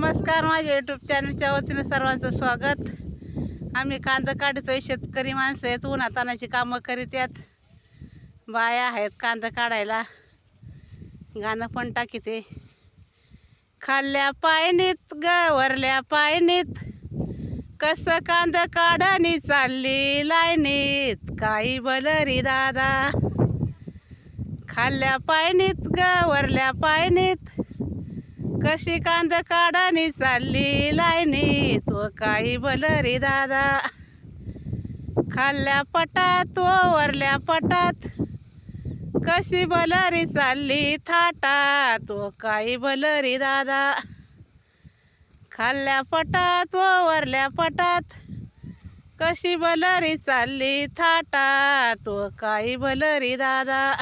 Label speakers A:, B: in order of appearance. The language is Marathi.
A: नमस्कार माझ्या यूट्यूब चॅनलच्या वतीने सर्वांचं स्वागत. आम्ही कांदा काढतोय शेतकरी माणसं आहेत उन्हातानाची कामं करीत आहेत. बाया आहेत कांदा काढायला. गाणं पण टाकीते. खाल्ल्या पायनीत गवरल्या पायनीत कसं कांदा काढणी चालली लायनीत काही बलरी दादा. खाल्ल्या पायनीत गवरल्या पायनीत कशी कांदा काढानी चालली लायनी तो काही बलरी दादा. खाल्ल्या पटात व वरल्या पटात. कशी बलरी चालली थाटा तो काही बलरी दादा. खाल्ल्या पटात व वरल्या पटात. कशी बलरी चालली थाटा तो काही बलरी दादा.